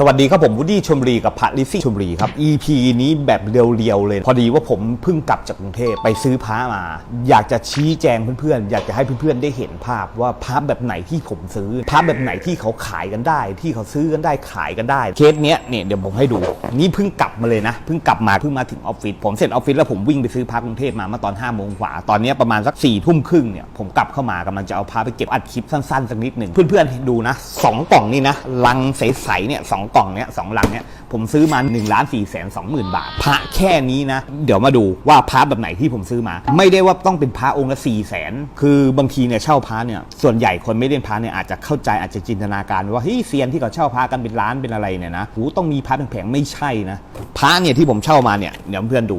สวัสดีครับผมวูดดี้ชมบุรีกับพระลิซี่ชมบุรีครับ EP นี้แบบเรียวๆเลย พอดีว่าผมเพิ่งกลับจากกรุงเทพไปซื้อพระมา อยากจะชี้แจงเพื่อนๆ อยากจะให้เพื่อนๆได้เห็นภาพว่าพระแบบไหนที่ผมซื้อพระแบบไหนที่เขาขายกันได้ ที่เขาซื้อกันได้ขายกันได้เคสเนี้ยเนี่ยเดี๋ยวผมให้ดู นี่เพิ่งกลับมาเลยนะเพิ่งกลับมาเพิ่งมาถึงออฟฟิศผมเสร็จออฟฟิศแล้วผมวิ่งไปซื้อพระกรุงเทพมาเมื่อตอน5้าโมงกว่าตอนนี้ประมาณสัก4ี่ทุ่มครึ่งเนี่ยผมกลับเข้ามากำลังจะเอาพระไปเก็บอัดคลิปสั้นๆสักนิดหนึ่งเพื่อนๆดูนะสองกล่องนี่นะลังใสๆเนี่ยสองกล่องเนี่ยสองลังเนี่ยผมซื้อมา1นึ่งล้านสี่แสนสองหมื่นบาท พระแค่นี้นะ เดี๋ยวมาดูว่าพระแบบไหนที่ผมซื้อมา ไม่ได้ว่าต้องเป็นพระองค์ละ4ี่แสนคือบางทีเนี่ยเช่าพระเนี่ยส่วนใหญ่คนไม่เล่นพระเนี่ยอาจจะเข้าใจอาจจะจินตนาการว่าเฮ้ยเซียนที่เขาเช่าพระกันเป็นล้านเป็นอะไรเนี่ยนะหูต้องมีพระแพงๆไม่ใช่นะพระเนี่ยที่ผมเช่ามาเนี่ยเดี๋ยวเพื่อนดู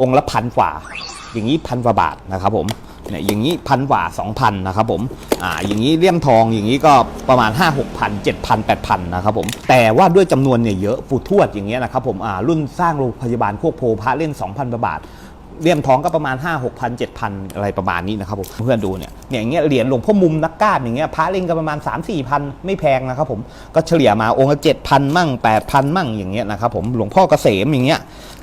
องค์ละพันกว่า อย่างนี้พันกว่าบาทนะครับผม เนี่ยอย่างนี้พันกว่า2,000นะครับผมอ่าอย่างนี้เลี่ยมทองอย่างนี้ก็ประมาณ 5 6 0 0 7 0 0 8 0 0นะครับผมแต่ว่าด้วยจำนวนเนี่ยเยอะฟูทวดอย่างเงี้ยนะครับผมอ่ารุ่นสร้างโรงพยาบาลโคกโพพระเล่น 2,000บาท เลี่ยมทองก็ประมาณ 5 6 0 0 0 7,000 อะไรประมาณนี้นะครับผมเพื่อนดูเนี่ยเนี่ยอย่างเงี้ยเหรียญหลวงพ่อมุมนักกล้าอย่างเงี้ยพระเล่นก็ประมาณ 3 4พันไม่แพงนะครับผมก็เฉลี่ยมาองค์ละ7,000 มั่ง 8,000 มั่งอย่างเงี้ยนะครับผมหลวงพ่อเกษมอย่างเงี้ย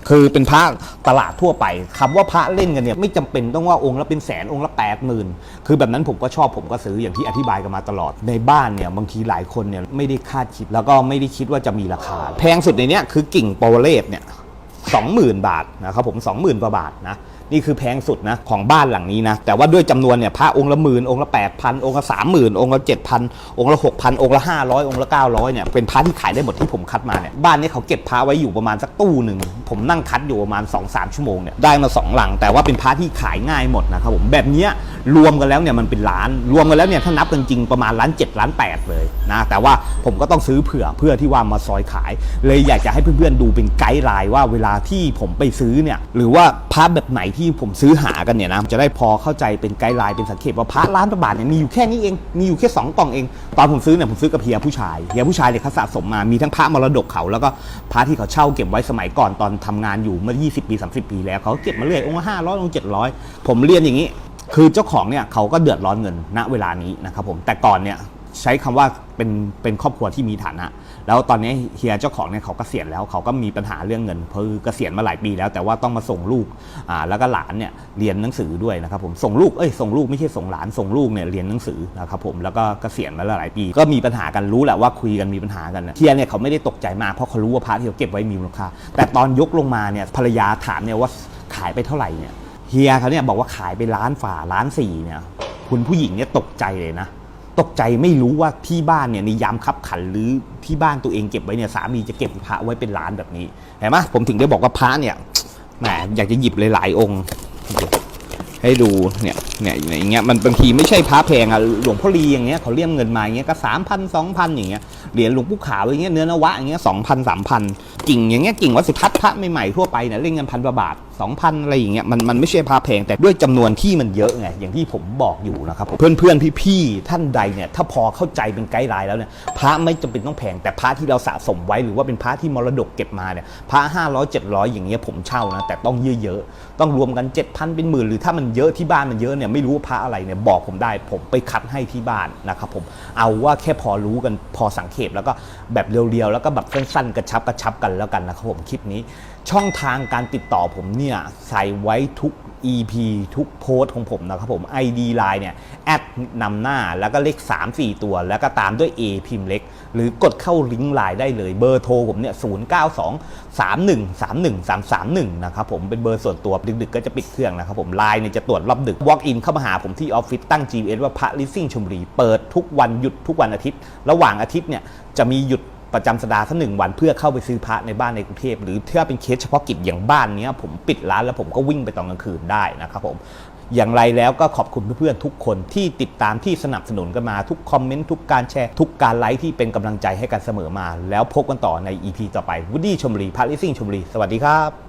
คือเป็นพระตลาดทั่วไปคำว่าพระเล่นกันเนี่ยไม่จำเป็นต้องว่าองค์ละเป็นแสนองค์ละแปดหมื่นคือแบบนั้นผมก็ชอบผมก็ซื้ออย่างที่อธิบายกันมาตลอดในบ้านเนี่ยบางทีหลายคนเนี่ยไม่ได้คาดคิดแล้วก็ไม่ได้คิดว่าจะมีราคา แพงสุดในเนี้ยคือกิ่งปรเลตเนี่ย สองหมื่นบาทนะครับผมสองหมื่นกว่าบาทนะนี่คือแพงสุดนะของบ้านหลังนี้นะแต่ว่าด้วยจำนวนเนี่ยพระองค์ละหมื่นองค์ละแปดพันองค์ละสามหมื่นองค์ละเจ็ดพันองค์ละหกพันองค์ละห้าร้อยองค์ละเก้าร้อยเนี่ยเป็นพระที่ขายได้หมดที่ผมคัดมาเนี่ยบ้านนี้เขาเก็บพระไว้อยู่ประมาณสักตู้หนึ่งผมนั่งคัดอยู่ประมาณ2อสชั่วโมงเนี่ยได้มาสองหลัง แต่ว่าเป็นพระที่ขายง่ายหมดนะครับผมแบบเนี้ยรวมกันแล้วเนี่ยมันเป็นล้าน รวมกันแล้วเนี่ยถ้านับกันจริงประมาณล้านเจ็ดล้านแปดเลยนะแต่ว่าผมก็ต้องซื้อเผื่อเพื่อที่ว่ามาซอยขาย เลยอยากจะให้เพื่อนๆดูเป็นไกด์ไลน์ว่าเวลาที่ผมไปซื้อเนี่ยหรือว่าพระแบบไหนที่ผมซื้อหากันเนี่ยนะจะได้พอเข้าใจเป็นไกด์ไลน์เป็นสังเกตว่าพระล้านประบาทเนี่ยมีอยู่แค่นี้เองมีอยู่แค่สองกล่องเอง ตอนผมซื้อเนี่ยผมซื้อกับเฮียผู้ชายเฮียผู้ชายเนี่ยเขาสะสมมามีทั้งพระมรดกเขาแล้วก็พระที่เขาเช่าเก็บไว้สมัยก่อนตอนทำงานอยู่เมื่อ 20 ปี 30 ปีแล้วเขาเก็บมาเรื่อยองค์ละห้าร้อยองค์เจ็ดร้อยผมเรียนอย่างนี้ คือเจ้าของเนี่ยเขาก็เดือดร้อนเงินณเวลานี้นะครับผมแต่ก่อนเนี่ยใช้คำว่าเป็นเป็นครอบครัวที่มีฐานะ แล้วตอนนี้เฮียเจ้าของเนี่ยเขากเกษียณแล้วเขาก็มีปัญหาเรื่องเงินเพราะเกษียณมาหลายปีแล้วแต่ว่าต้องมาส่งลูกอ่าแล้วก็หลานเนี่ยเรียนหนังสือด้วยนะครับผมส่งลูกเอ้ยส่งลูกไม่ใช่ส่งหลานส่งลูกเนี่ยเรียนหนังสือนะครับผมแล้วก็เกษียณมาแล้วหลายปี ก็มีปัญหากันรู้แหละว่าคุยกันมีปัญหากันเฮียเนี่ยเขาไม่ได้ตกใจมากเพราะเขารู้ว่าพระที่เขาเก็บไว้มีมูลค่าแต่ตอนยกลงมาเนี่ยภรรยาถามเนี่ยว่าขายไปเท่าไหร่เนี่ย เฮียเขาเนี่ยบอกว่าขายไปล้านฝ่าล้านสี่เนี่ยคุณผู้หญิงเนี่ยตกใจเลยนะ ตกใจไม่รู้ว่าที่บ้านเนี่ยในยามคับขันหรือที่บ้านตัวเองเก็บไว้เนี่ยสามีจะเก็บพระไว้เป็นล้านแบบนี้เห็นไหมผมถึงได้บอกว่าพระเนี่ยแหมอยากจะหยิบหลายๆองค์ ให้ดูเนี่ยเนี่ยอย่างเงี้ยมันบางทีไม่ใช่พระแพงอะหลวงพ่อลีอย่างเงี้ยเขาเลี่ยมเงินมาอย่างเงี้ยก็สามพันสองพันอย่างเงี้ยเหรียญหลวงปู่ขาวอย่างเงี้ยเนื้อนวะอย่างเงี้ยสองพันสามพันกิ่งอย่างเงี้ยกิ่งวัดสุทัศน์พระใหม่ๆทั่วไปเนี่ยเล่นเงินพันกว่าบาท สองพันอะไรอย่างเงี้ยมันมันไม่ใช่พระแพงแต่ด้วยจำนวนที่มันเยอะไงอย่างที่ผมบอกอยู่นะครับผมเพื่อนเพื่อนๆพี่ๆท่านใดเนี่ยถ้าพอเข้าใจเป็นไกด์ไลน์แล้วเนี่ยพระไม่จำเป็นต้องแพงแต่พระที่เราสะสมไว้หรือว่าเป็นพระที่มรดกเก็บมาเนี่ยพระห้าร้อยเจ็ดร้อยอย่างเงี้ยผมเช่านะแต่ต้องเยอะๆต้องรวมกันเจ็ดพันเป็นหมื่นหรือถ้ามันเยอะที่บ้านมันเยอะเนี่ยไม่รู้ว่าพระอะไรเนี่ยบอกผมได้ผมไปคัดให้ที่บ้านนะครับผมเอาว่าแค่พอรู้กันพอสังเกตแล้วก็แบบเรียวๆแล้วก็แบบสั้นๆกระชับกระชับกันแล้วกันนะครับผมคลิปนี้ ช่องทางการติดต่อผมเนี่ยใส่ไว้ทุก EP ทุกโพสต์ของผมนะครับผม ID Line เนี่ยแอดนำหน้าแล้วก็เลข 3 4 ตัว แล้วก็ตามด้วย A พิมพ์เล็ก หรือกดเข้าลิงก์ไลน์ได้เลยเบอร์โทรผมเนี่ย0 9 2 3 1 3 1 3 3 1 นะครับผมเป็นเบอร์ส่วนตัวดึกๆ ก็จะปิดเครื่องนะครับผมไลน์เนี่ยจะตรวจรอบดึก Walk in เข้ามาหาผมที่ออฟฟิศตั้ง GPS ว่าพระลิสซิ่งชมรี เปิดทุกวันหยุดทุกวันอาทิตย์ ระหว่างอาทิตย์เนี่ยจะมีหยุด ประจำสัปดาห์สักหนึ่งวันเพื่อเข้าไปซื้อพระในบ้านในกรุงเทพหรือถ้าเป็นเคสเฉพาะกิจอย่างบ้านเนี้ยผมปิดร้านแล้วผมก็วิ่งไปตอนกลางคืนได้นะครับผมอย่างไรแล้วก็ขอบคุณเพื่อนๆทุกคนที่ติดตามที่สนับสนุนกันมาทุกคอมเมนต์ทุกการแชร์ทุกการไลค์ที่เป็นกำลังใจให้กันเสมอมา แล้วพบกันต่อใน EP ต่อไปวูดดี้ชมรีพาริซิ่งชมรี สวัสดีครับ